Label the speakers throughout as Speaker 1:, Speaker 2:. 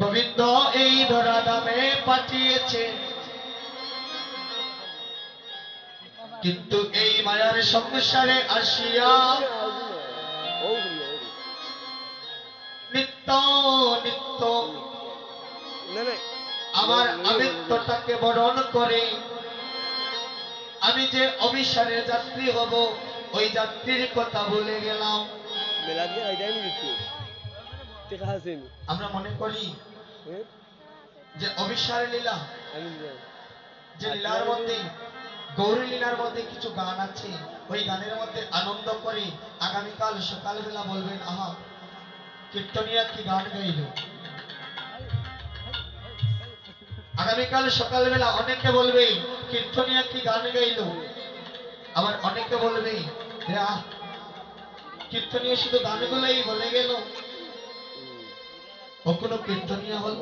Speaker 1: গোবিন্দ এই ধরা দামে পাঠিয়েছে। কিন্তু এই মায়ার সংসারে আসিয়া নিত্য নিত্য আমার আমিত্বটাকে বরণ করে। আমি যে অভিসারের যাত্রী হব, ওই যাত্রীর কথা বলে গেলাম। আমরা মনে করি যে অভিসার লীলা। যে লীলার মধ্যে গৌরী লীলার মধ্যে কিছু গান আছে ওই গানের মধ্যে আনন্দ করে আগামীকাল সকালবেলা বলবেন আহা কীর্তনিয়া কি গান গাইল? আগামীকাল সকালবেলা অনেকে বলবে কীর্তনিয়া কি গান গাইল? আবার অনেকে বলবে কীর্তনিয়া শুধু গানগুলোই বলে গেল? কখনো কীর্তনিয়া হল?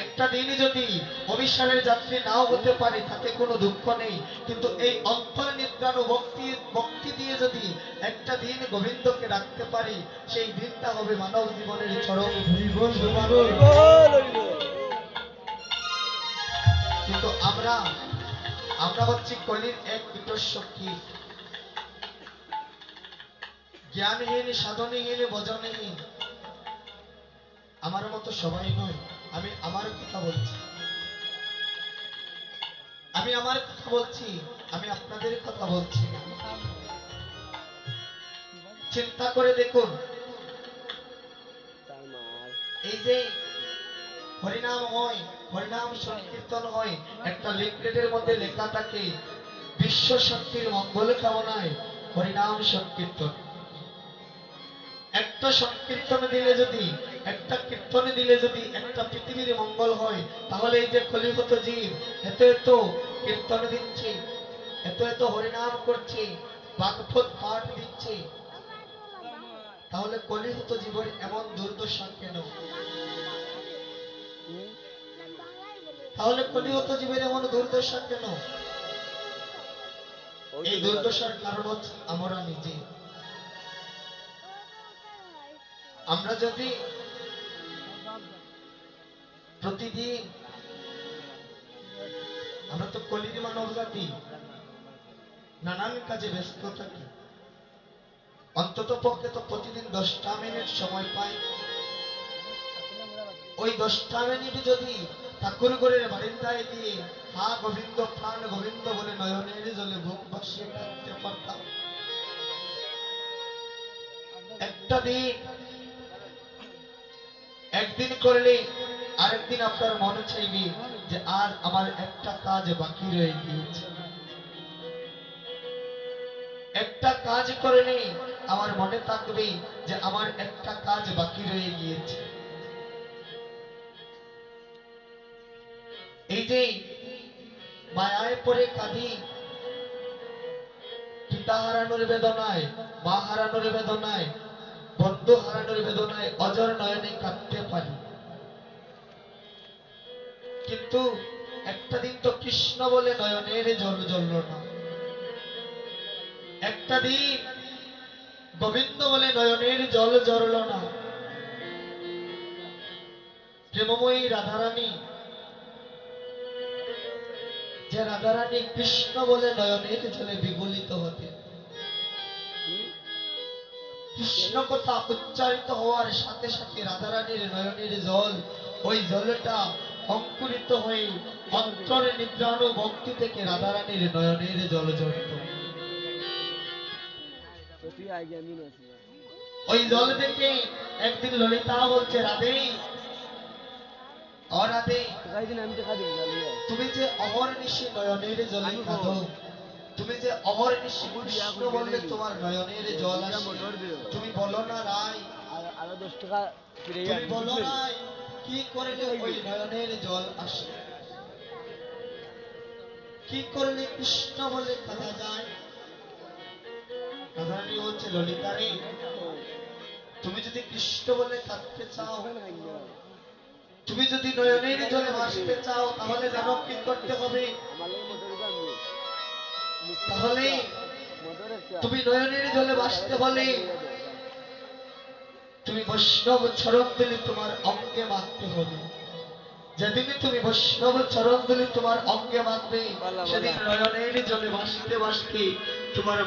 Speaker 1: একটা দিন যদি অভিসারের যাত্রী নাও হতে পারে তাতে কোনো দুঃখ নেই। কিন্তু এই অন্তর নিদ্রাণু ভক্তি ভক্তি দিয়ে যদি একটা দিন গোবিন্দকে ডাকতে পারি সেই দিনটা হবে মানব জীবনের চরম কিন্তু আমরা আমরা হচ্ছি কলির এক বিতস্য কীট জ্ঞানহীন, সাধনহীন, ভজনহীন। আমার মতো সবাই নয়। আমি আমার কথা বলছি। আমি আমার কথা বলছি। আমি আপনাদের কথা বলছি। চিন্তা করে দেখুন। এই যে হরিনাম হয়, হরিনাম সংকীর্তন হয়, একটা লিফলেটের মধ্যে লেখা থাকে, বিশ্ব শক্তির মঙ্গল কামনায় হরিনাম সংকীর্তন। একটা সংকীর্তন দিলে যদি, একটা কীর্তন দিলে যদি একটা পৃথিবীর মঙ্গল হয়, তাহলে এই যে কলিগত জীব এত এত কীর্তন দিচ্ছে, এত এত হরিনাম করছে বাগপত পাঠ দিচ্ছে, তাহলে কলিগত জীবন এমন দুর্দশা কেন? তাহলে কলিগত জীবের এমন দুর্দশা কেন? এই দুর্দশার কারণ হচ্ছে আমরা নিজে। আমরা যদি প্রতিদিন, আমরা তো কলির মানব জাতি নানান কাজে ব্যস্ত থাকি। অন্তত পক্ষে তো প্রতিদিন দশটা মিনিট সময় পাই। ওই দশটা মিনিট যদি ঠাকুর ঘরের বারিন্দায় দিয়ে হা গোবিন্দ প্রাণ, গোবিন্দ বলে নয়নের জলে বুক ভাসিয়ে কাঁদতে পারতাম। একটা দিন একদিন করলে আরেকদিন আপনার মনে চাইবে যে আর আমার একটা কাজ বাকি রয়ে গিয়েছে। একটা কাজ করলে আমার মনে থাকবে যে আমার একটা কাজ বাকি রয়ে গিয়েছে। এই যে মায়ায় পরে কাঁদি, পিতা হারানোর বেদনায়, মা হারানোর বেদনায় বন্ধু হারানোর বেদনায় অজর নয়নে কাঁদতে পারি কিন্তু একটা দিন তো কৃষ্ণ বলে নয়নের জল জ্বলল না একটা দিন গোবিন্দ বলে নয়নের জল জ্বলল না প্রেমময়ী রাধারানী, যে রাধারানী কৃষ্ণ বলে নয়নের জলে বিগলিত হতে
Speaker 2: হুম?
Speaker 1: কৃষ্ণ কথা উচ্চারিত হওয়ার সাথে সাথে রাধারানীর নয়নের জল ওই জলটা অঙ্কুরিত হয়ে অন্তরে নিদ্রাণু ভক্তি থেকে রাধারানীর নয়নের জল জড়িত ওই জল থেকে একদিন ললিতা বলছে রাধে অ রাধে
Speaker 2: কাই আমি দেখা
Speaker 1: তুমি যে অমর নিশি নয়নের জলে
Speaker 2: বল।
Speaker 1: তুমি যে অমর নিশি
Speaker 2: আমার বিয়া
Speaker 1: কৃষ্ণ
Speaker 2: করে
Speaker 1: বললে তোমার নয়নের জল তুমি বলো না রায়।
Speaker 2: আরও দশ টাকা
Speaker 1: বলো রায় কি করলে ওই নয়নের জল আসে। কি করলে কৃষ্ণ বলে কাঁদা যায়? রাধারানী বলছে ললিতা রে তুমি যদি কৃষ্ণ বলে কাঁদতে চাও, তুমি যদি নয়নের জলে ভাসতে চাও, তাহলে জানো কি করতে হবে? তাহলে তুমি নয়নের জলে বাসতে হলে তুমি বৈষ্ণব চরণ দিলে তোমার অঙ্গে মাখতে হবে যেদিনই তুমি বৈষ্ণব চরণ দিলে তোমার অঙ্গে মাখবে
Speaker 2: বলা, বলা।
Speaker 1: সেদিন নয়নের জলে বাসতে বাসতে তোমার